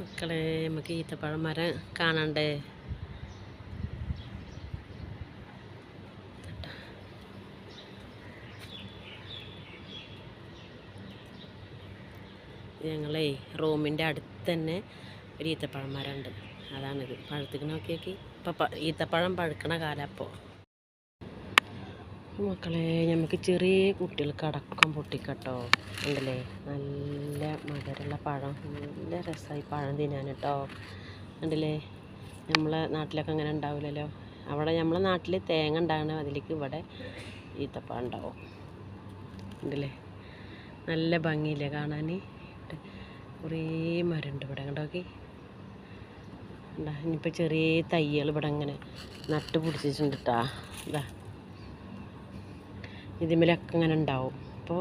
മക്കളെ നമുക്ക് ഈത്തപ്പഴം മരം കാണണ്ടേ? ഞങ്ങളേ റൂമിന്റെ അടുത്ത് തന്നെ ഒരു ഈത്തപ്പഴം മരം ഉണ്ട് അതാണിത്. പഴുത്തിക്കണ നോക്കി ഇപ്പം ഈത്തപ്പഴം പഴുക്കണ കാലം അപ്പോൾ മക്കളെ നമുക്ക് ചെറിയ കുട്ടികൾക്ക് അടക്കം പൊട്ടിക്കട്ടോ. ഉണ്ടല്ലേ നല്ല മധുരമുള്ള പഴം. നല്ല രസമായി പഴം തിന്നാൻ കേട്ടോ ഉണ്ടല്ലേ നമ്മളെ നാട്ടിലൊക്കെ അങ്ങനെ ഉണ്ടാവില്ലല്ലോ. അവിടെ നമ്മളെ നാട്ടിൽ തേങ്ങ ഉണ്ടാകണം അതിലേക്ക് ഇവിടെ ഈത്തപ്പഴം ഉണ്ടാവും. ഉണ്ടല്ലേ നല്ല ഭംഗിയില്ലേ കാണാൻ കുറേ മരമുണ്ട് ഇവിടെ. കണ്ടോക്കി ഇനിയിപ്പോൾ ചെറിയ തയ്യൽ ഇവിടെ ഇങ്ങനെ നട്ട് പിടിച്ചിട്ടുണ്ട് കേട്ടാ ഇതാ. ഇതിന്മേലൊക്കെ ഇങ്ങനെ ഉണ്ടാവും. അപ്പോൾ